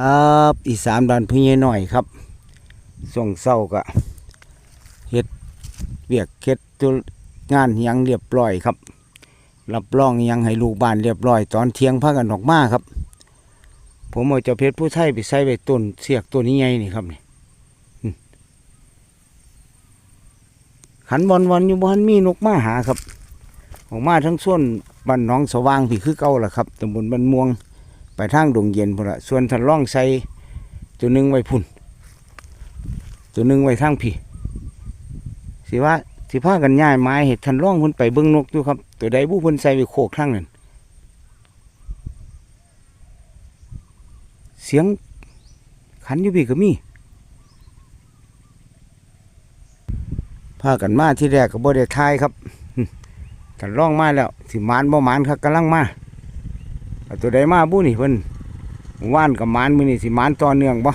ครับอีสานบ้านพี่ใหญ่หน่อยครับส่งเศร้าก็เฮ็ดเวียกเฮ็ดตุงานยังเรียบร้อยครับ รับรองยังให้ลูกบ้านเรียบร้อย ตอนเที่ยงพากันออกมาครับ ผมเอาเจ้าเพชรผู้ไทยไปใส่ไว้ต้นเสียกตัวนี้ใหญ่นี่ครับนี่ขันวันวันอยู่บ้านมีนกมาหาครับ ออกมาทั้งส่วนบ้านน้องสว่างพี่คือเก่าล่ะครับตำบลบ้านม่วง ไปทางดงเย็นพุ่นละส่วนทันล่องใส่ตัวหนึ่งไว้พุ่น ตัวหนึ่งไว้ทางพี่สิว่าสิพากันย้ายไม้เห็ดทันล่องพุ่นไปเบิ้งนกอยู่ครับ ตัวใดบุพุ่นใส่ไว้โคกข้างนั้นเสียงขันอยู่พี่ก็มีพากันมาที่แรกก็บ่ได้ทายครับทันล่องมาแล้วสิมานบ่มานครับกำลังมา ตัวใดมาบุนี่เพิ่นว่านกับหมานมือนี่สิหมานต่อเนื่องบ่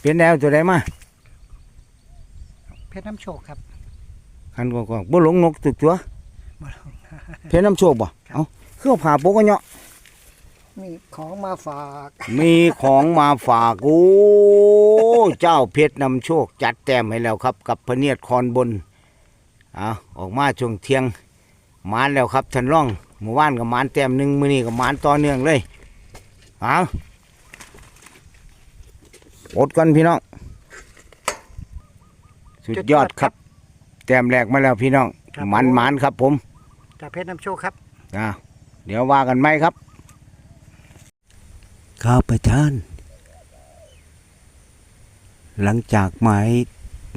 เป็นแล้วตัวใดมาเพชรน้ำโชคครับคันก็ก็บ่หลงนกตุกตัวบ่หลงเพชรน้ำโชคบ่เอ้าคือเอาผ่าโปกกะเนาะมีของมาฝาก มีของมาฝากโอ้เจ้าเพชรนำโชคจัดแต้มให้แล้วครับ กับพระเนียดคอนบนเอาออกมาช่วงเที่ยงหมานแล้วครับท่านร่อง เมื่อวานกับหมานแต้มหนึ่งมื้อนี้กับหมานต่อเนื่องเลยเอาอดกันพี่น้อง สุดยอดครับ แต้มแรกมาแล้วพี่น้องหมันหมานครับผมจากเพชรน้ำโชคครับ อ่าเดี๋ยวว่ากันไหมครับครับอาจารย์หลังจากไม้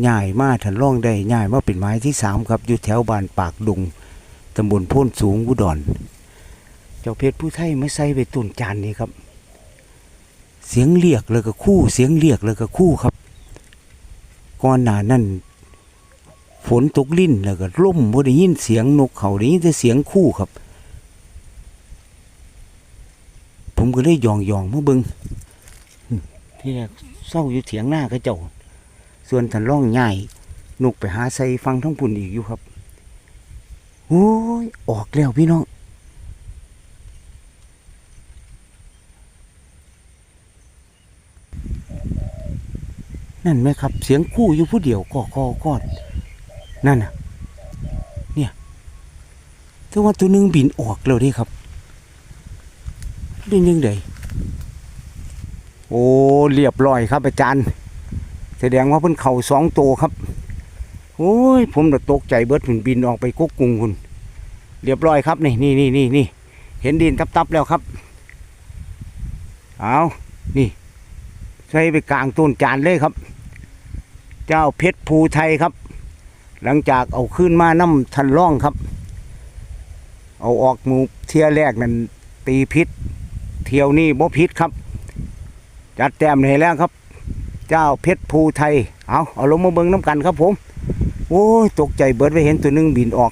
ใหญ่มาถันร่องได้ใหญ่มาเป็นไม้ที่สามครับอยู่แถวบ้านปากดุง ตำบลโพ้นสูงอุดร เจ้าเพชรผู้ไทยไม่ใส่ไปตุนจานนี้ครับ เสียงเรียกแล้วก็คู่ เสียงเรียกแล้วก็คู่ครับก่อนหน้านั้นฝนตกลิ่นแล้วก็ล่มบ่ได้ยินเสียงนกเขาได้ยินแต่เสียงคู่ครับ ผมก็เลยยองยองมาเบิงที่แรกเศร้าอยู่เถียงหน้าก็เจ้า ส่วนทันร่องใหญ่นกไปหาใส่ฟังทั้งปุ่นอีกอยู่ครับ โอ้ย ออกแล้วพี่น้อง นั่นไหมครับ เสียงคู่อยู่ผู้เดียวก็ก็กอดนั่นน่ะ เนี่ยแต่ว่าตัวหนึงบินออกแล้วดิครับเป็นยังไงโอ้เรียบร้อยครับอาจารย์ แสดงว่าเพิ่นเข่าสองตัวครับ โอ้ย ผมตกใจเบิดผุนบินออกไปกุกกุงคุณเรียบร้อยครับนี่นี่นี่นี่นี่เห็นดินตับๆแล้วครับ เอานี่ใส่ไปกลางต้นจานเลยครับ เจ้าเพชรภูไทยครับ หลังจากเอาขึ้นมาน้ำทันร่องครับ เอาออกมูเที่ยแรกนั่นตีพิษ เที่ยวนี้บ่พิษครับ จัดแต้มให้แล้วครับ เจ้าเพชรภูไทย เอาเอาลงมาเบิ่งน้ำกันครับผม โอ้ยตกใจเบิดไปเห็นตัวหนึงบินออก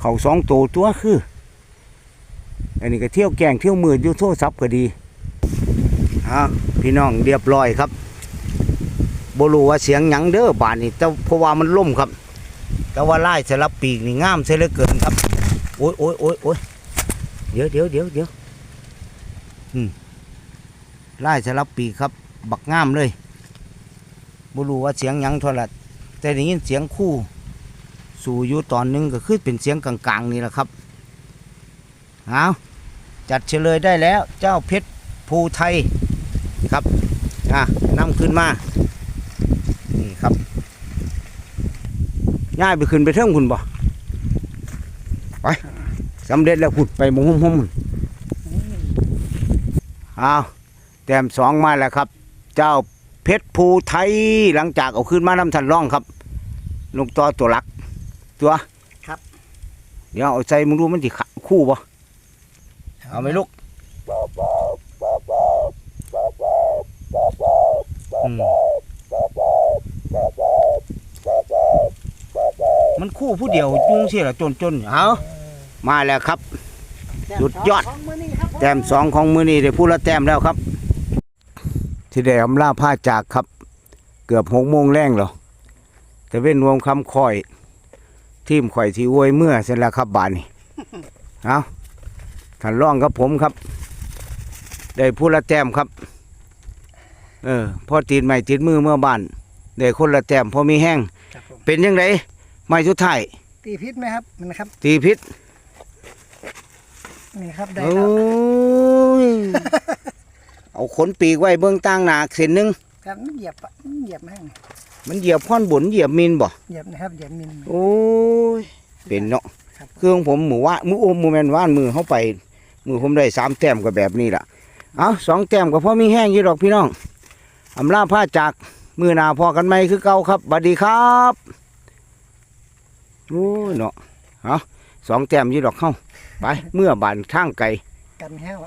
เขาสองตัวตัวคือ อันนี้ก็เที่ยวแกงเที่ยวมืดอยู่โทรศัพท์ก็ดีอ่าพี่น้องเรียบร้อยครับบรูว่าเสียงหยังเด้อบานนี่แต่เพราะว่ามันล่มครับ แต่ว่าไล่สลับปีกนี่งามเสียเหลือเกินครับโอ้ยโอ้ยโอ้ยโอ้ยเดี๋ยวเดี๋ยวเดี๋ยวเดี๋ยวอืมไล่สลับปีกครับ บักงามเลยบรูว่าเสียงหยังเท่าไหร่ แต่ได้ยินเสียงคู่ สู่อยู่ตอนหนึงก็คือเป็นเสียงกลางๆนี่แหละครับเอาจัดเฉลยได้แล้วเจ้าเพชรภูไทยครับอะนำขึ้นมานี่ครับย่ายไปขึ้นไปเทิงคุณบ่ไปสำเร็จแล้วคุณไปมุมหุ่มหุ่มเอาแต้มสองมาแล้วครับ เจ้า เพชรภูไทยหลังจากเอาขึ้นมานำทันร่องครับลูกต่อตัวหลัก ตัวครับ เดี๋ยวเอาใจมึงดูมันสิขะคู่บ่เอาไหมลูกอืมมันคู่ผู้เดียวจุงเสียละจนจนๆเอามาแล้วครับ สุดยอดของมื้อนี้ครับผมแต้มสองของมือนี้ได้พูดละแต้มแล้วครับ ที่ได้อำลาผ้าจากครับ เกือบหกโมงแรงเหรอแต่เว้นรวมคำคอย ทีมข่อยที่อวยเมื่อเสร็จแล้วครับบานนี้เอาท่านร่องครับผมครับ ได้ผู้ละแต้มครับ เออพอตีนใหม่ติดมือเมื่อบ้านได้คนละแต้มพอมีแห้งครับผมเป็นยังไงไม่สุดท้ายตีพิษไหมครับมันนะครับ ตีพิษนี่ครับได้โอ้แล้วย เอาขนปีกไว้เบื้องตั้งหนาเส้นหนึงครับเหยียบอะเหยียบแม่งมันเหยียบข้อนบนเหยียบมินบ่เหยียบนะครับเหยียบมิน โอ้ยเป็นเนาะครับ เครื่องผมหมูว่ามือโอมมือแมนว่านมือเข้าไป มือผมได้สามแต้มก็แบบนี้ล่ะเอาสองแต้มก็พอมีแห้งอยู่ดอกพี่น้องอำลาผ้าจากมือหนาพอกันไหมคือเก่าครับบัดดีครับโอ้ยเนาะเอาสองแต้มอยู่ดอกเข้าไปเมื่อบานทางไกล กันแห้ว